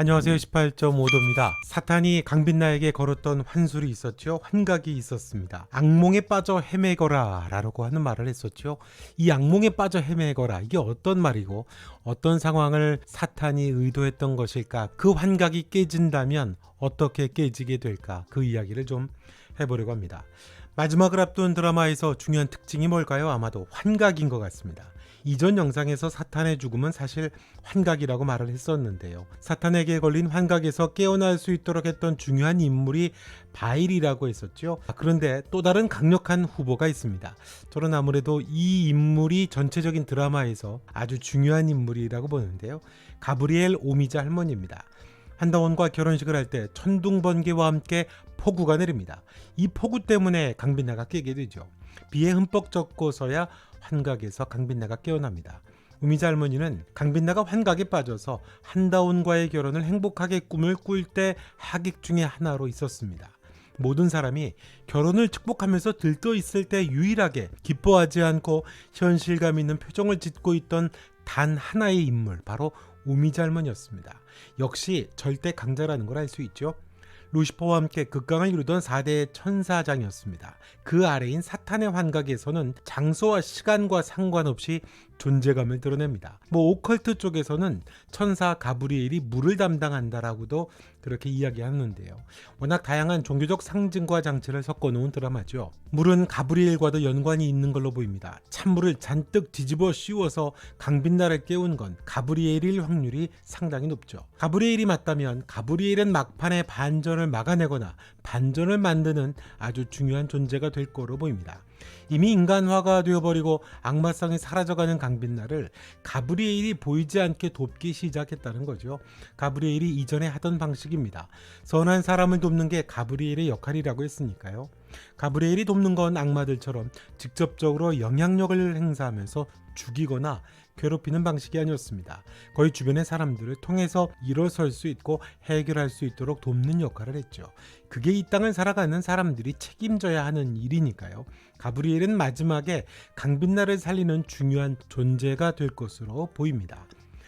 안녕하세요. 18.5도입니다. 사탄이 강빛나에게 걸었던 환술이 있었죠. 환각이 있었습니다. 악몽에 빠져 헤매거라 라고 하는 말을 했었죠. 이 악몽에 빠져 헤매거라 이게 어떤 말이고 어떤 상황을 사탄이 의도했던 것일까 그 환각이 깨진다면 어떻게 깨지게 될까 그 이야기를 좀 해보려고 합니다. 마지막을 앞둔 드라마에서 중요한 특징이 뭘까요? 아마도 환각인 것 같습니다. 이전 영상에서 사탄의 죽음은 사실 환각이라고 말을 했었는데요. 사탄에게 걸린 환각에서 깨어날 수 있도록 했던 중요한 인물이 바일이라고 했었죠. 아, 그런데 또 다른 강력한 후보가 있습니다. 저는 아무래도 이 인물이 전체적인 드라마에서 아주 중요한 인물이라고 보는데요. 가브리엘 오미자 할머니입니다. 한다원과 결혼식을 할 때 천둥 번개와 함께 폭우가 내립니다. 이 폭우 때문에 강빈나가 깨게 되죠. 비에 흠뻑 젖고서야 환각에서 강빈나가 깨어납니다. 우미자 할머니는 강빈나가 환각에 빠져서 한다온과의 결혼을 행복하게 꿈을 꿀 때 하객 중에 하나로 있었습니다. 모든 사람이 결혼을 축복하면서 들떠 있을 때 유일하게 기뻐하지 않고 현실감 있는 표정을 짓고 있던 단 하나의 인물 바로 우미자 할머니였습니다. 역시 절대 강자라는 걸 알 수 있죠. 루시퍼와 함께 극강을 이루던 4대 천사장이었습니다. 그 아래인 사탄의 환각에서는 장소와 시간과 상관없이 존재감을 드러냅니다. 뭐 오컬트 쪽에서는 천사 가브리엘이 물을 담당한다라고도 그렇게 이야기하는데요. 워낙 다양한 종교적 상징과 장치를 섞어 놓은 드라마죠. 물은 가브리엘과도 연관이 있는 걸로 보입니다. 찬물을 잔뜩 뒤집어 씌워서 강빛나를 깨운 건 가브리엘일 확률이 상당히 높죠. 가브리엘이 맞다면 가브리엘은 막판에 반전을 막아내거나 반전을 만드는 아주 중요한 존재가 될 거로 보입니다. 이미 인간화가 되어버리고 악마성이 사라져가는 강빛나를 가브리엘이 보이지 않게 돕기 시작했다는 거죠. 가브리엘이 이전에 하던 방식입니다. 선한 사람을 돕는 게 가브리엘의 역할이라고 했으니까요. 가브리엘이 돕는 건 악마들처럼 직접적으로 영향력을 행사하면서 죽이거나 괴롭히는 방식이 아니었습니다. 거의 주변의 사람들을 통해서 일어설 수 있고 해결할 수 있도록 돕는 역할을 했죠. 그게 이 땅을 살아가는 사람들이 책임져야 하는 일이니까요. 가브리엘은 마지막에 강빛나를 살리는 중요한 존재가 될 것으로 보입니다.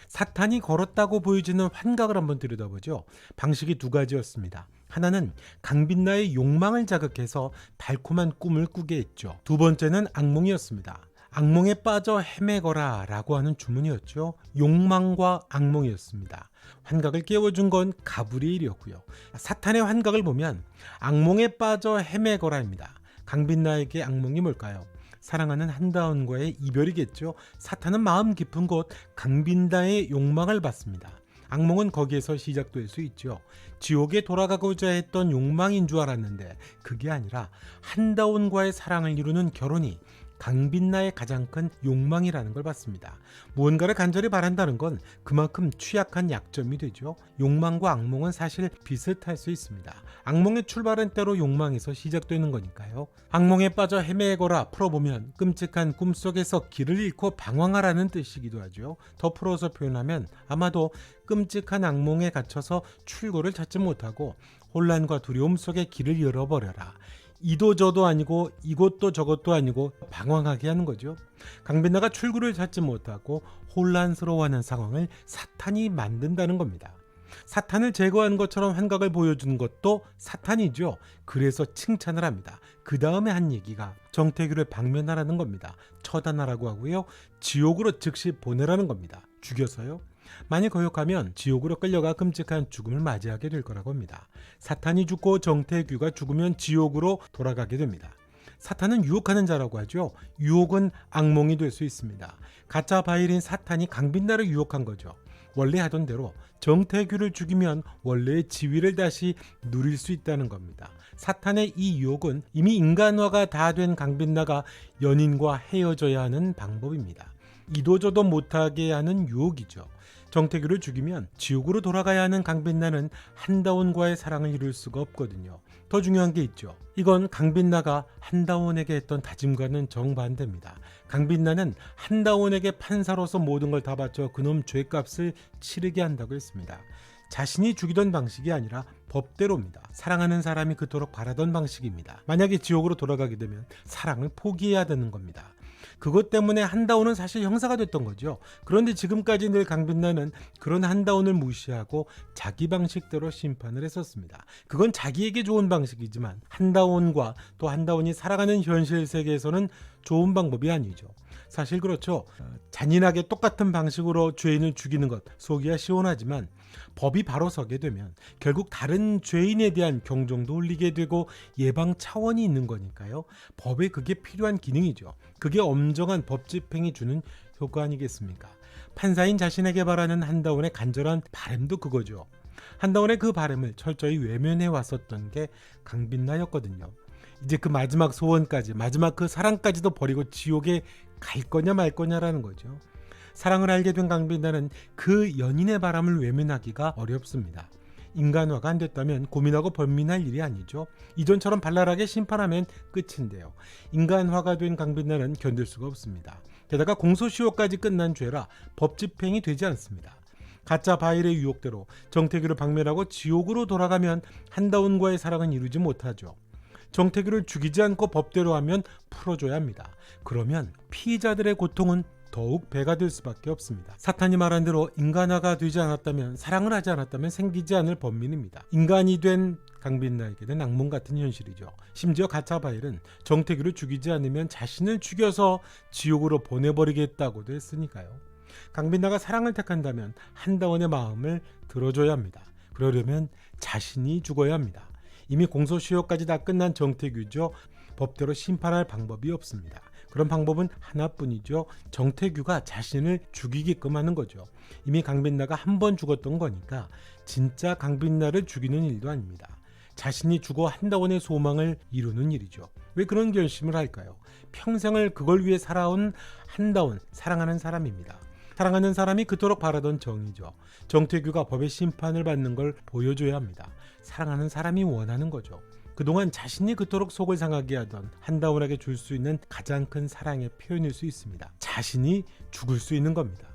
사탄이 걸었다고 보여지는 환각을 한번 들여다보죠. 방식이 두 가지였습니다. 하나는 강빛나의 욕망을 자극해서 달콤한 꿈을 꾸게 했죠. 두 번째는 악몽이었습니다. 악몽에 빠져 헤매거라 라고 하는 주문이었죠. 욕망과 악몽이었습니다. 환각을 깨워준 건 가브리엘이었고요. 사탄의 환각을 보면 악몽에 빠져 헤매거라입니다. 강빛나에게 악몽이 뭘까요? 사랑하는 한다운과의 이별이겠죠. 사탄은 마음 깊은 곳 강빈다의 욕망을 받습니다. 악몽은 거기에서 시작될 수 있죠. 지옥에 돌아가고자 했던 욕망인 줄 알았는데 그게 아니라 한다운과의 사랑을 이루는 결혼이 강빛나의 가장 큰 욕망이라는 걸 봤습니다. 무언가를 간절히 바란다는 건 그만큼 취약한 약점이 되죠. 욕망과 악몽은 사실 비슷할 수 있습니다. 악몽의 출발은 때로 욕망에서 시작되는 거니까요. 악몽에 빠져 헤매거라 풀어보면 끔찍한 꿈속에서 길을 잃고 방황하라는 뜻이기도 하죠. 더 풀어서 표현하면 아마도 끔찍한 악몽에 갇혀서 출구를 찾지 못하고 혼란과 두려움 속에 길을 잃어버려라. 이도 저도 아니고 이것도 저것도 아니고 방황하게 하는 거죠. 강빈나가 출구를 찾지 못하고 혼란스러워하는 상황을 사탄이 만든다는 겁니다. 사탄을 제거한 것처럼 환각을 보여준 것도 사탄이죠. 그래서 칭찬을 합니다. 그 다음에 한 얘기가 정태규를 방면하라는 겁니다. 처단하라고 하고요. 지옥으로 즉시 보내라는 겁니다. 죽여서요. 만일 거역하면 지옥으로 끌려가 끔찍한 죽음을 맞이하게 될 거라고 합니다. 사탄이 죽고 정태규가 죽으면 지옥으로 돌아가게 됩니다. 사탄은 유혹하는 자라고 하죠. 유혹은 악몽이 될 수 있습니다. 가짜 바일인 사탄이 강빛나를 유혹한 거죠. 원래 하던 대로 정태규를 죽이면 원래의 지위를 다시 누릴 수 있다는 겁니다. 사탄의 이 유혹은 이미 인간화가 다 된 강빛나가 연인과 헤어져야 하는 방법입니다. 이도저도 못하게 하는 유혹이죠. 정태규를 죽이면 지옥으로 돌아가야 하는 강빛나는 한다원과의 사랑을 이룰 수가 없거든요. 더 중요한 게 있죠. 이건 강빛나가 한다원에게 했던 다짐과는 정반대입니다. 강빛나는 한다원에게 판사로서 모든 걸 다 바쳐 그놈 죄값을 치르게 한다고 했습니다. 자신이 죽이던 방식이 아니라 법대로입니다. 사랑하는 사람이 그토록 바라던 방식입니다. 만약에 지옥으로 돌아가게 되면 사랑을 포기해야 되는 겁니다. 그것 때문에 한다운은 사실 형사가 됐던 거죠. 그런데 지금까지 늘 강빛나는 그런 한다운을 무시하고 자기 방식대로 심판을 했었습니다. 그건 자기에게 좋은 방식이지만 한다운과 또 한다운이 살아가는 현실 세계에서는 좋은 방법이 아니죠. 사실 그렇죠. 어, 잔인하게 똑같은 방식으로 죄인을 죽이는 것 속이야 시원하지만 법이 바로 서게 되면 결국 다른 죄인에 대한 경종도 울리게 되고 예방 차원이 있는 거니까요. 법에 그게 필요한 기능이죠. 그게 엄정한 법 집행이 주는 효과 아니겠습니까? 판사인 자신에게 바라는 한다운의 간절한 바램도 그거죠. 한다운의 그 바램을 철저히 외면해 왔었던 게 강빛나였거든요. 이제 그 마지막 소원까지 마지막 그 사랑까지도 버리고 지옥에 갈 거냐 말 거냐라는 거죠. 사랑을 알게 된 강빈나는 그 연인의 바람을 외면하기가 어렵습니다. 인간화가 안 됐다면 고민하고 번민할 일이 아니죠. 이전처럼 발랄하게 심판하면 끝인데요. 인간화가 된 강빈나는 견딜 수가 없습니다. 게다가 공소시효까지 끝난 죄라 법 집행이 되지 않습니다. 가짜 바일의 유혹대로 정태규를 박멸하고 지옥으로 돌아가면 한다운과의 사랑은 이루지 못하죠. 정태규를 죽이지 않고 법대로 하면 풀어줘야 합니다. 그러면 피의자들의 고통은 더욱 배가 될 수밖에 없습니다. 사탄이 말한 대로 인간화가 되지 않았다면 사랑을 하지 않았다면 생기지 않을 범민입니다. 인간이 된 강빈나에게는 악몽 같은 현실이죠. 심지어 가차바일은 정태규를 죽이지 않으면 자신을 죽여서 지옥으로 보내버리겠다고도 했으니까요. 강빈나가 사랑을 택한다면 한다원의 마음을 들어줘야 합니다. 그러려면 자신이 죽어야 합니다. 이미 공소시효까지 다 끝난 정태규죠. 법대로 심판할 방법이 없습니다. 그런 방법은 하나뿐이죠. 정태규가 자신을 죽이게끔 하는 거죠. 이미 강빈나가 한 번 죽었던 거니까 진짜 강빈나를 죽이는 일도 아닙니다. 자신이 죽어 한다원의 소망을 이루는 일이죠. 왜 그런 결심을 할까요? 평생을 그걸 위해 살아온 한다원, 사랑하는 사람입니다. 사랑하는 사람이 그토록 바라던 정이죠. 정태규가 법의 심판을 받는 걸 보여줘야 합니다. 사랑하는 사람이 원하는 거죠. 그동안 자신이 그토록 속을 상하게 하던 한다운에게 줄 수 있는 가장 큰 사랑의 표현일 수 있습니다. 자신이 죽을 수 있는 겁니다.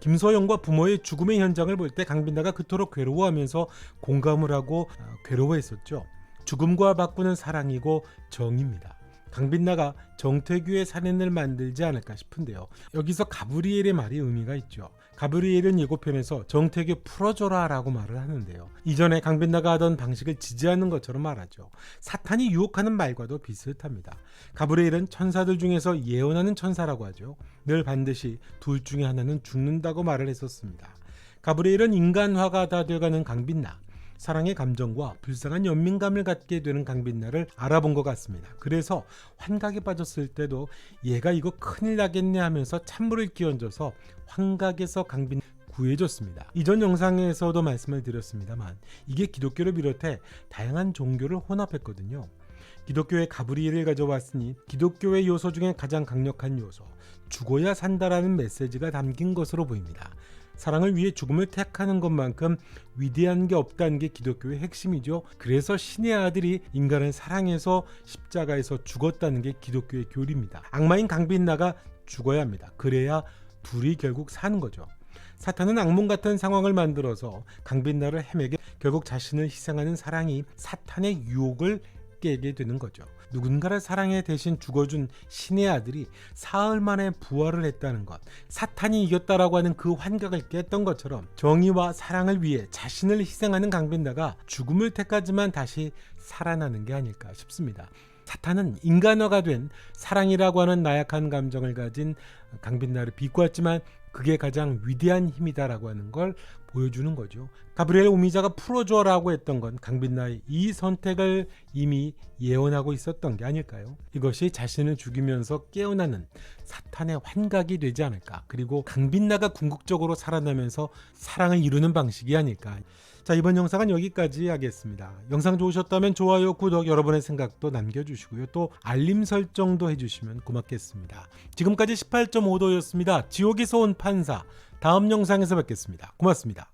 김서영과 부모의 죽음의 현장을 볼 때 강빈나가 그토록 괴로워하면서 공감을 하고 어, 괴로워했었죠. 죽음과 바꾸는 사랑이고 정입니다. 강빈나가 정태규의 살인을 만들지 않을까 싶은데요. 여기서 가브리엘의 말이 의미가 있죠. 가브리엘은 예고편에서 정태규 풀어줘라 라고 말을 하는데요. 이전에 강빈나가 하던 방식을 지지하는 것처럼 말하죠. 사탄이 유혹하는 말과도 비슷합니다. 가브리엘은 천사들 중에서 예언하는 천사라고 하죠. 늘 반드시 둘 중에 하나는 죽는다고 말을 했었습니다. 가브리엘은 인간화가 다 돼가는 강빈나, 사랑의 감정과 불쌍한 연민감을 갖게 되는 강빛나를 알아본 것 같습니다. 그래서 환각에 빠졌을 때도 얘가 이거 큰일 나겠네 하면서 찬물을 끼얹어서 환각에서 강빛 구해줬습니다. 이전 영상에서도 말씀을 드렸습니다만 이게 기독교를 비롯해 다양한 종교를 혼합했거든요. 기독교의 가브리엘을 가져왔으니 기독교의 요소 중에 가장 강력한 요소 죽어야 산다라는 메시지가 담긴 것으로 보입니다. 사랑을 위해 죽음을 택하는 것만큼 위대한 게 없다는 게 기독교의 핵심이죠. 그래서 신의 아들이 인간을 사랑해서 십자가에서 죽었다는 게 기독교의 교리입니다. 악마인 강빛나가 죽어야 합니다. 그래야 둘이 결국 사는 거죠. 사탄은 악몽 같은 상황을 만들어서 강빛나를 헤매게 결국 자신을 희생하는 사랑이 사탄의 유혹을 깨게 되는 거죠. 누군가를 사랑해 대신 죽어준 신의 아들이 사흘 만에 부활을 했다는 것, 사탄이 이겼다라고 하는 그 환각을 깼던 것처럼 정의와 사랑을 위해 자신을 희생하는 강빈나가 죽음을 택하지만 다시 살아나는 게 아닐까 싶습니다. 사탄은 인간화가 된 사랑이라고 하는 나약한 감정을 가진 강빈나를 비꼬았지만 그게 가장 위대한 힘이다라고 하는 걸 보여주는 거죠. 가브리엘 오미자가 풀어줘라고 했던 건 강빛나의 이 선택을 이미 예언하고 있었던 게 아닐까요? 이것이 자신을 죽이면서 깨어나는 사탄의 환각이 되지 않을까. 그리고 강빛나가 궁극적으로 살아나면서 사랑을 이루는 방식이 아닐까. 자 이번 영상은 여기까지 하겠습니다. 영상 좋으셨다면 좋아요, 구독, 여러분의 생각도 남겨주시고요. 또 알림 설정도 해주시면 고맙겠습니다. 지금까지 18.5 도였습니다. 지옥에서 온 판사. 다음 영상에서 뵙겠습니다. 고맙습니다.